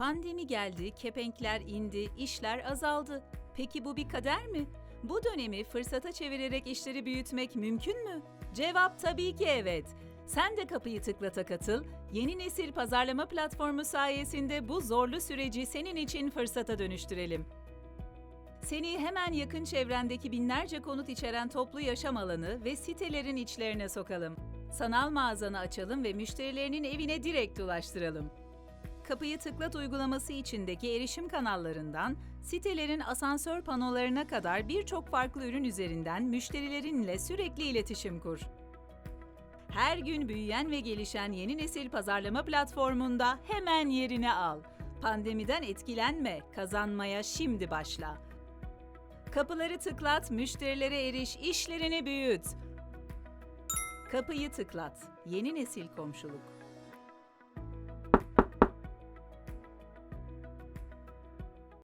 Pandemi geldi, kepenkler indi, işler azaldı. Peki bu bir kader mi? Bu dönemi fırsata çevirerek işleri büyütmek mümkün mü? Cevap tabii ki evet. Sen de kapıyı tıklata katıl. Yeni nesil pazarlama platformu sayesinde bu zorlu süreci senin için fırsata dönüştürelim. Seni hemen yakın çevrendeki binlerce konut içeren toplu yaşam alanı ve sitelerin içlerine sokalım. Sanal mağazanı açalım ve müşterilerinin evine direkt ulaştıralım. Kapıyı tıklat uygulaması içindeki erişim kanallarından sitelerin asansör panolarına kadar birçok farklı ürün üzerinden müşterilerinle sürekli iletişim kur. Her gün büyüyen ve gelişen yeni nesil pazarlama platformunda hemen yerini al. Pandemiden etkilenme, kazanmaya şimdi başla. Kapıları tıklat, müşterilere eriş, işlerini büyüt. Kapıyı tıklat. Yeni nesil komşuluk.